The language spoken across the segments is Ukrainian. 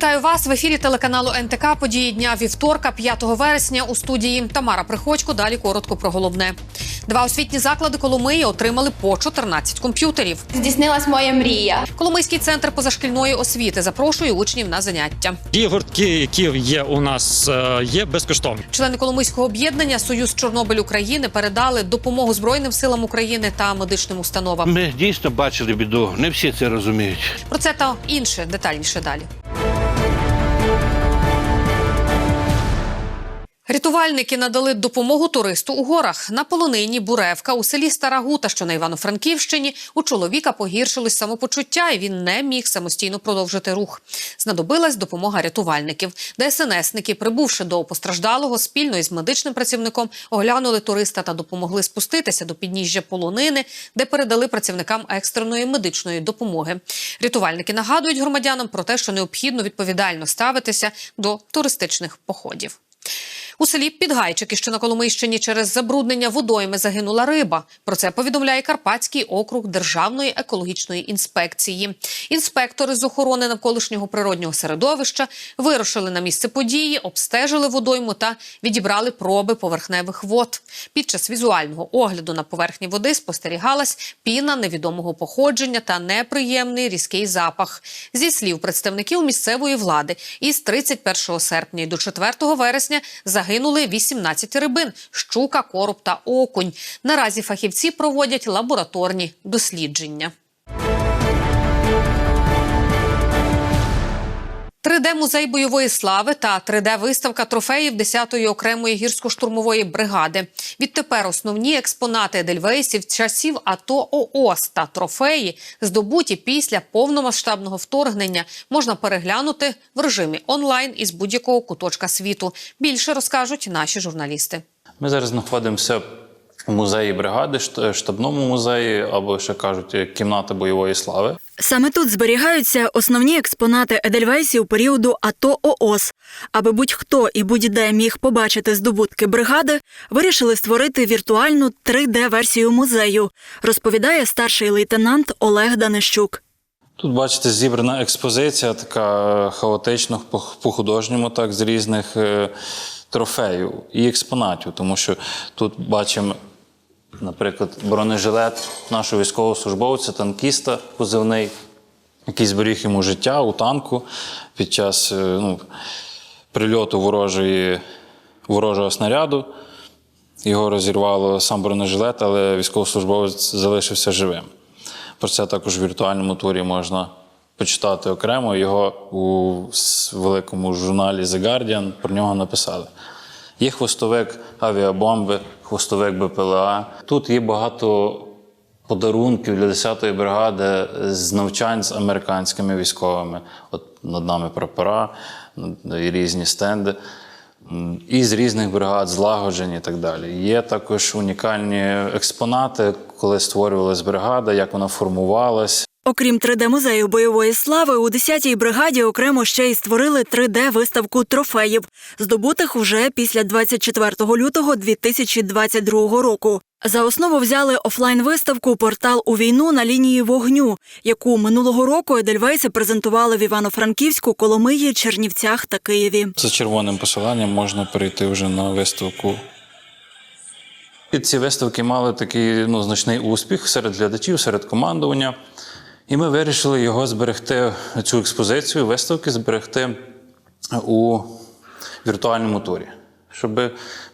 Вітаю вас в ефірі телеканалу НТК. Події дня вівторка, 5 вересня. У студії Тамара Приходько. Далі коротко про головне. Два освітні заклади Коломиї отримали по 14 комп'ютерів. Здійснилась моя мрія. Коломийський центр позашкільної освіти запрошує учнів на заняття. Ті гуртки, які є у нас, е, є безкоштовні. Члени Коломийського об'єднання Союз Чорнобиль України передали допомогу Збройним силам України та медичним установам. Ми дійсно бачили біду. Не всі це розуміють. Про це та інше детальніше далі. Рятувальники надали допомогу туристу у горах на полонині Буревка у селі Стара Гута, що на Івано-Франківщині. У чоловіка погіршилось самопочуття, і він не міг самостійно продовжити рух. Знадобилась допомога рятувальників. ДСНСники, прибувши до постраждалого, спільно із медичним працівником оглянули туриста та допомогли спуститися до підніжжя полонини, де передали працівникам екстреної медичної допомоги. Рятувальники нагадують громадянам про те, що необхідно відповідально ставитися до туристичних походів. У селі Підгайчики, що на Коломийщині через забруднення водойми загинула риба. Про це повідомляє Карпатський округ Державної екологічної інспекції. Інспектори з охорони навколишнього природнього середовища вирушили на місце події, обстежили водойму та відібрали проби поверхневих вод. Під час візуального огляду на поверхні води спостерігалась піна невідомого походження та неприємний різкий запах. Зі слів представників місцевої влади, із 31 серпня до 4 вересня загинули 18 рибин, щука, короб та окунь. Наразі фахівці проводять лабораторні дослідження. 3D-музей бойової слави та 3D-виставка трофеїв 10-ї окремої гірсько-штурмової бригади. Відтепер основні експонати Едельвейсів часів АТО ООС та трофеї, здобуті після повномасштабного вторгнення, можна переглянути в режимі онлайн із будь-якого куточка світу. Більше розкажуть наші журналісти. Ми зараз знаходимося в музеї бригади, штабному музеї, або ще кажуть, кімната бойової слави. Саме тут зберігаються основні експонати Едельвейсів періоду АТО ООС. Аби будь-хто і будь-де міг побачити здобутки бригади, вирішили створити віртуальну 3D-версію музею, розповідає старший лейтенант Олег Данищук. Тут, бачите, зібрана експозиція, така е, хаотична по- по-художньому, так, з різних е, трофеїв і експонатів, тому що тут бачимо, наприклад, бронежилет нашого військовослужбовця, танкіста позивний, який зберіг йому життя у танку під час е, ну, прильоту ворожої, ворожого снаряду. Його розірвало сам бронежилет, але військовослужбовець залишився живим. Про це також в віртуальному турі можна почитати окремо. Його у великому журналі The Guardian про нього написали. Є хвостовик авіабомби, хвостовик БПЛА. Тут є багато подарунків для 10-ї бригади з навчань з американськими військовими. От над нами прапора і різні стенди. І з різних бригад злагоджені і так далі. Є також унікальні експонати, коли створювалась бригада, як вона формувалась. Окрім 3D-музею бойової слави, у 10-й бригаді окремо ще й створили 3D-виставку трофеїв, здобутих уже після 24 лютого 2022 року. За основу взяли офлайн-виставку Портал у війну на лінії вогню, яку минулого року Едельвейси презентували в Івано-Франківську, Коломиї, Чернівцях та Києві. За червоним посиланням можна перейти вже на виставку. І ці виставки мали такий ну, значний успіх серед глядачів, серед командування. І ми вирішили його зберегти, цю експозицію, виставки зберегти у віртуальному турі, щоб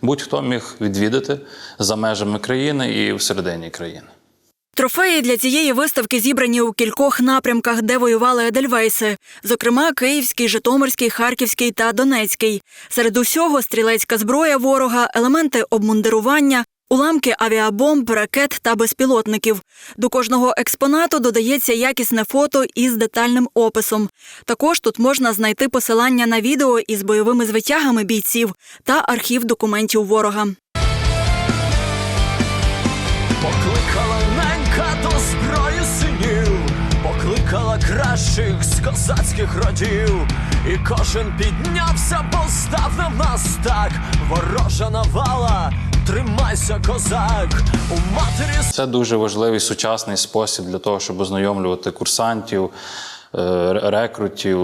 будь-хто міг відвідати за межами країни і всередині країни. Трофеї для цієї виставки зібрані у кількох напрямках, де воювали Едельвейси, зокрема Київський, Житомирський, Харківський та Донецький. Серед усього стрілецька зброя ворога, елементи обмундирування, уламки авіабомб, ракет та безпілотників. До кожного експонату додається якісне фото із детальним описом. Також тут можна знайти посилання на відео із бойовими звитягами бійців та архів документів ворога. Покликала ненька до зброї синів, покликала кращих з козацьких родів, і кожен піднявся, бо став нам нас так, ворожа навала, тримайся, козак, у матері Це дуже важливий сучасний спосіб для того, щоб ознайомлювати курсантів, е, рекрутів,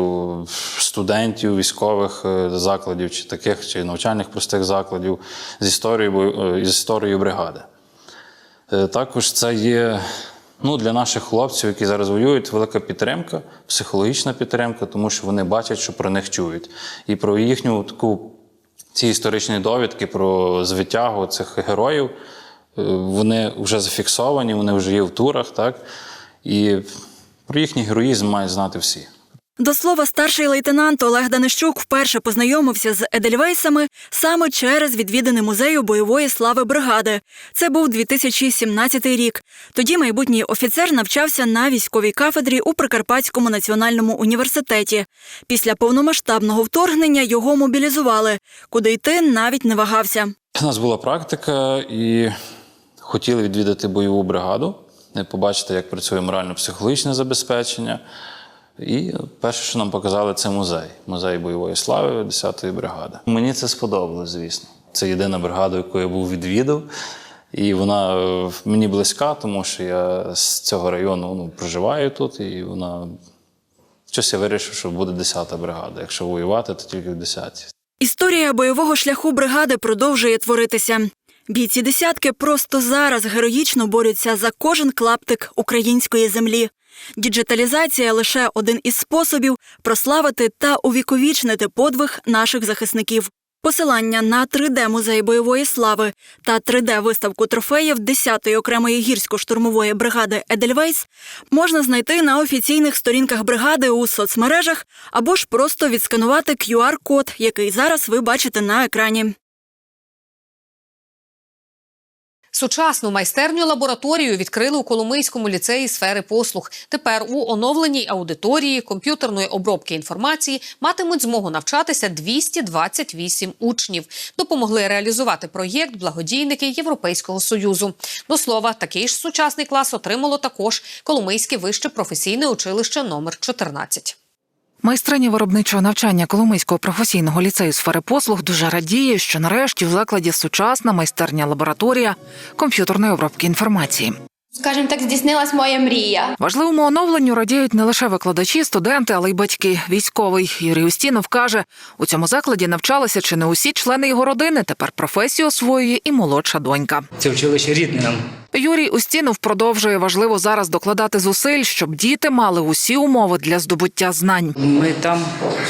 студентів, військових е, закладів, чи таких, чи навчальних простих закладів з історією, е, з історією бригади. Також це є ну, для наших хлопців, які зараз воюють, велика підтримка, психологічна підтримка, тому що вони бачать, що про них чують. І про їхню таку ці історичні довідки про звитягу цих героїв, е, вони вже зафіксовані, вони вже є в турах, так? І про їхній героїзм мають знати всі. До слова, старший лейтенант Олег Данищук вперше познайомився з Едельвейсами саме через відвідини музею бойової слави бригади. Це був 2017 рік. Тоді майбутній офіцер навчався на військовій кафедрі у Прикарпатському національному університеті. Після повномасштабного вторгнення його мобілізували, куди йти навіть не вагався. У нас була практика і хотіли відвідати бойову бригаду, побачити, як працює морально-психологічне забезпечення. І перше, що нам показали, це музей. Музей бойової слави 10-ї бригади. Мені це сподобалось, звісно. Це єдина бригада, яку я був відвідав. І вона е, мені близька, тому що я з цього району ну, проживаю тут, і вона щось я вирішив, що буде 10-та бригада. Якщо воювати, то тільки в 10-й. Історія бойового шляху бригади продовжує творитися. Бійці десятки просто зараз героїчно борються за кожен клаптик української землі. Діджиталізація лише один із способів прославити та увіковічнити подвиг наших захисників. Посилання на 3D-музей бойової слави та 3D-виставку трофеїв 10-ї окремої гірсько-штурмової бригади Едельвейс можна знайти на офіційних сторінках бригади у соцмережах або ж просто відсканувати QR-код, який зараз ви бачите на екрані. Сучасну майстерню лабораторію відкрили у Коломийському ліцеї сфери послуг. Тепер у оновленій аудиторії комп'ютерної обробки інформації матимуть змогу навчатися 228 учнів. Допомогли реалізувати проєкт благодійники Європейського союзу. До слова, такий ж сучасний клас отримало також Коломийське вище професійне училище номер 14. Майстриня виробничого навчання Коломийського професійного ліцею сфери послуг дуже радіє, що нарешті в закладі сучасна майстерня лабораторія комп'ютерної обробки інформації. Скажімо так, здійснилась моя мрія. Важливому оновленню радіють не лише викладачі, студенти, але й батьки. Військовий Юрій Устінов каже, у цьому закладі навчалися чи не усі члени його родини. Тепер професію освоює і молодша донька. Це училище рідне нам. Юрій Устінов продовжує важливо зараз докладати зусиль, щоб діти мали усі умови для здобуття знань. Ми там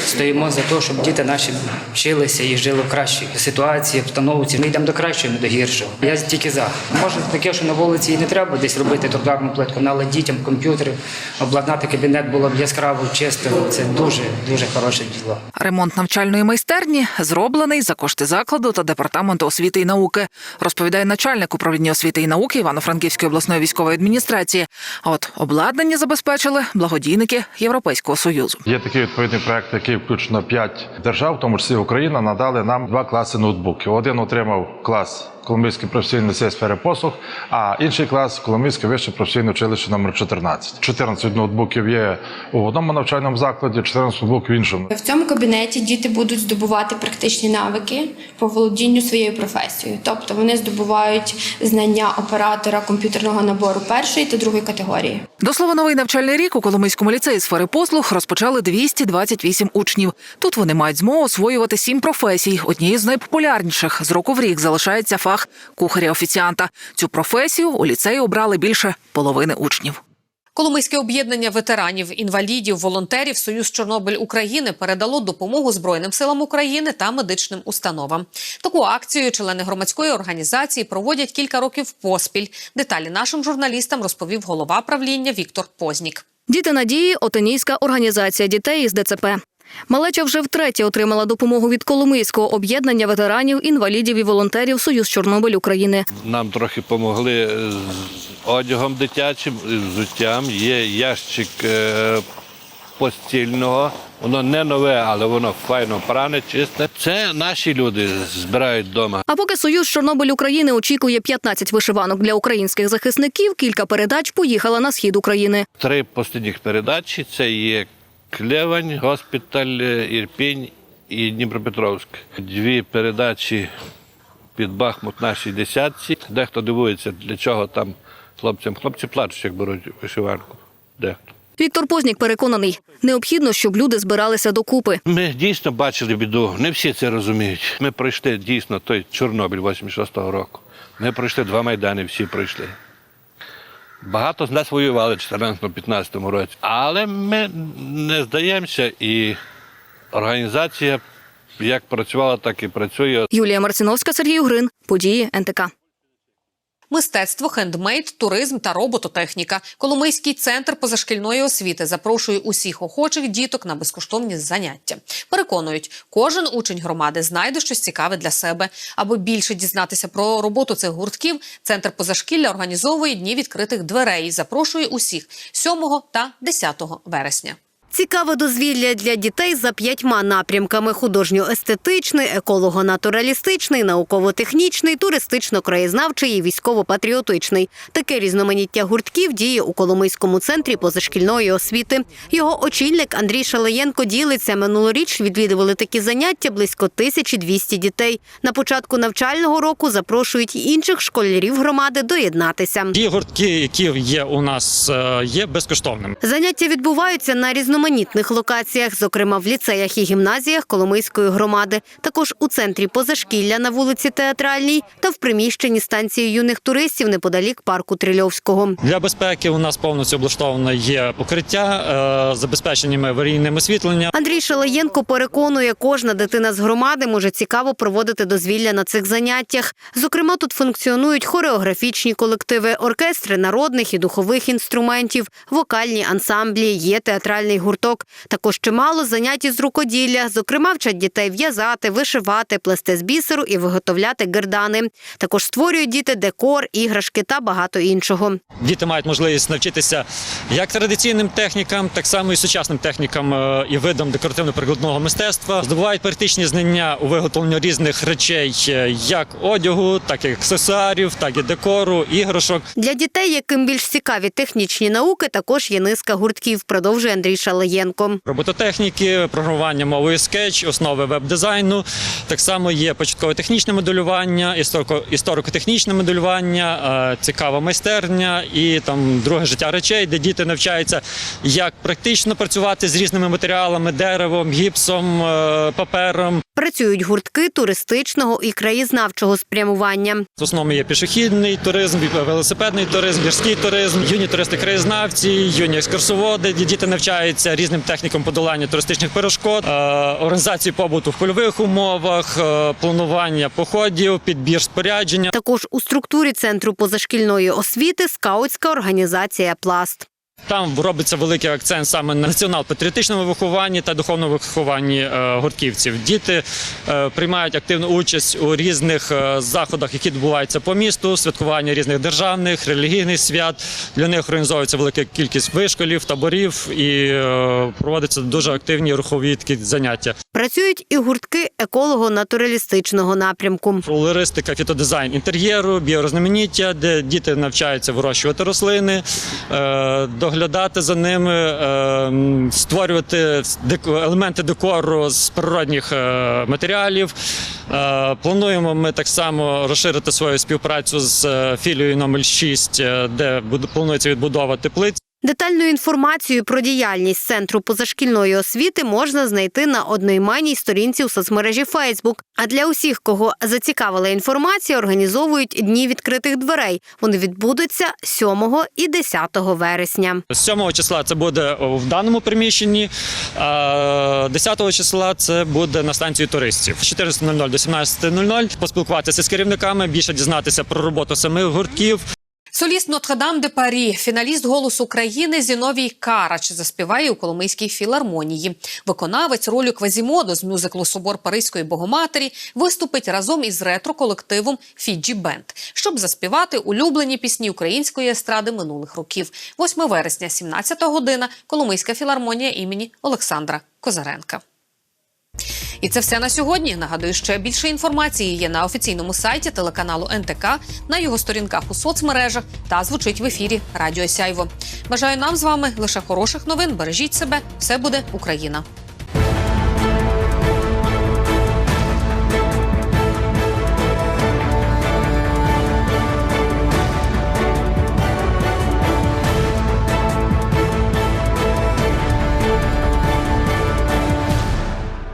стоїмо за те, щоб діти наші вчилися і жили в кращій ситуації, обстановці. Ми йдемо до кращого, не до гіршого. Я тільки за. Може таке, що на вулиці і не треба десь робити тротуарну плитку, ну, але дітям комп'ютери, обладнати кабінет було б яскраво, чисто. Це дуже дуже хороше діло. Ремонт навчальної майстерні зроблений за кошти закладу та департаменту освіти і науки, розповідає начальник управління освіти і науки Івано-Франківської обласної військової адміністрації. А от обладнання забезпечили благодійники Європейського союзу. Є такий відповідний проект, який включно 5 держав, в тому числі Україна, надали нам два класи ноутбуків. Один отримав клас Коломийський професійний ліцей сфери послуг, а інший клас Коломийське вище професійне училище номер 14. 14 ноутбуків є у одному навчальному закладі, 14 ноутбуків в іншому. В цьому кабінеті діти будуть здобувати практичні навики по володінню своєю професією. Тобто вони здобувають знання оператора комп'ютерного набору першої та другої категорії. До слова, новий навчальний рік у Коломийському ліцеї сфери послуг розпочали 228 учнів. Тут вони мають змогу освоювати сім професій. Однією з найпопулярніших з року в рік залишається фах кухаря-офіціанта. Цю професію у ліцеї обрали більше половини учнів. Коломийське об'єднання ветеранів, інвалідів, волонтерів Союз Чорнобиль України передало допомогу Збройним силам України та медичним установам. Таку акцію члени громадської організації проводять кілька років поспіль. Деталі нашим журналістам розповів голова правління Віктор Познік. Діти надії Отенійська організація дітей із ДЦП. Малеча вже втретє отримала допомогу від Коломийського об'єднання ветеранів, інвалідів і волонтерів Союз Чорнобиль України. Нам трохи допомогли з одягом дитячим, з взуттям. Є ящик е, постільного. Воно не нове, але воно файно пране, чисте. Це наші люди збирають вдома. А поки Союз Чорнобиль України очікує 15 вишиванок для українських захисників, кілька передач поїхала на схід України. Три останніх передачі це є Клевань, госпіталь, е, Ірпінь і Дніпропетровськ. Дві передачі під Бахмут нашій десятці. Дехто дивується, для чого там хлопцям. Хлопці плачуть, як беруть вишиванку. Дехто. Віктор Познік переконаний, необхідно, щоб люди збиралися докупи. Ми дійсно бачили біду. Не всі це розуміють. Ми пройшли дійсно той Чорнобиль 86-го року. Ми пройшли два майдани, всі пройшли. Багато з нас воювали в 2014-2015 році. Але ми не здаємося, і організація як працювала, так і працює. Юлія Марциновська, Сергій Угрин. Події НТК. Мистецтво, хендмейд, туризм та робототехніка. Коломийський центр позашкільної освіти запрошує усіх охочих діток на безкоштовні заняття. Переконують, кожен учень громади знайде щось цікаве для себе. Аби більше дізнатися про роботу цих гуртків, центр позашкілля організовує дні відкритих дверей. і Запрошує усіх 7 та 10 вересня. Цікаве дозвілля для дітей за п'ятьма напрямками: художньо-естетичний, еколого-натуралістичний, науково-технічний, туристично-краєзнавчий і військово-патріотичний. Таке різноманіття гуртків діє у Коломийському центрі позашкільної освіти. Його очільник Андрій Шалаєнко ділиться. Минулоріч відвідували такі заняття близько 1200 дітей. На початку навчального року запрошують інших школярів громади доєднатися. Ті гуртки, які є у нас, е, є безкоштовними. Заняття відбуваються на різноманітних локаціях, зокрема в ліцеях і гімназіях Коломийської громади, також у центрі позашкілля на вулиці Театральній та в приміщенні станції юних туристів неподалік парку Трильовського. Для безпеки у нас повністю облаштоване є покриття, е, забезпеченнями аварійним освітленням. Андрій Шалаєнко переконує, кожна дитина з громади може цікаво проводити дозвілля на цих заняттях. Зокрема, тут функціонують хореографічні колективи, оркестри народних і духових інструментів, вокальні ансамблі, є театральний гурток. Також чимало занять із рукоділля. Зокрема, вчать дітей в'язати, вишивати, плести з бісеру і виготовляти гердани. Також створюють діти декор, іграшки та багато іншого. Діти мають можливість навчитися як традиційним технікам, так само і сучасним технікам е, і видам декоративно-прикладного мистецтва. Здобувають практичні знання у виготовленні різних речей, е, як одягу, так і аксесуарів, так і декору, іграшок. Для дітей, яким більш цікаві технічні науки, також є низка гуртків, продовжує Андрій Шалаєнко. Робототехніки, програмування мовою скетч, основи веб-дизайну. Так само є початкове технічне моделювання, історико- історико-технічне моделювання, е, цікава майстерня і там друге життя речей, де діти навчаються, як практично працювати з різними матеріалами, деревом, гіпсом, е, папером. Працюють гуртки туристичного і краєзнавчого спрямування. В основному є пішохідний туризм, велосипедний туризм, гірський туризм, юні туристи-краєзнавці, юні екскурсоводи, де діти навчаються різним технікам подолання туристичних перешкод, е, організації побуту в польових умовах, е, планування походів, підбір спорядження. Також у структурі центру позашкільної освіти скаутська організація Пласт. Там робиться великий акцент саме на націонал-патріотичному вихованні та духовному вихованні е, гуртківців. Діти е, приймають активну участь у різних е, заходах, які відбуваються по місту, святкування різних державних, релігійних свят. Для них організовується велика кількість вишколів, таборів і проводяться дуже активні рухові такі заняття. Працюють і гуртки еколого-натуралістичного напрямку. Флористика, фітодизайн інтер'єру, біорозноманіття, де діти навчаються вирощувати рослини, е, доглядати за ними, е, створювати елементи декору з природних е, матеріалів. Е, Плануємо ми так само розширити свою співпрацю з філією номер 6, е, де планується відбудова теплиць. Детальну інформацію про діяльність центру позашкільної освіти можна знайти на одноіменній сторінці у соцмережі Фейсбук. А для усіх, кого зацікавила інформація, організовують дні відкритих дверей. Вони відбудуться 7 і 10 вересня. З 7 числа це буде в даному приміщенні, а 10 числа це буде на станції туристів. З 14.00 до 17.00 поспілкуватися з керівниками, більше дізнатися про роботу самих гуртків. Соліст Нотр-Дам де Парі, фіналіст голосу країни Зіновій Карач заспіває у Коломийській філармонії. Виконавець ролю Квазімоду з мюзиклу Собор Паризької Богоматері виступить разом із ретро-колективом Фіджі Бенд, щоб заспівати улюблені пісні української естради минулих років. 8 вересня, 17 година, Коломийська філармонія імені Олександра Козаренка. І це все на сьогодні. Нагадую, ще більше інформації є на офіційному сайті телеканалу НТК, на його сторінках у соцмережах та звучить в ефірі Радіо Сяйво. Бажаю нам з вами лише хороших новин. Бережіть себе, все буде Україна.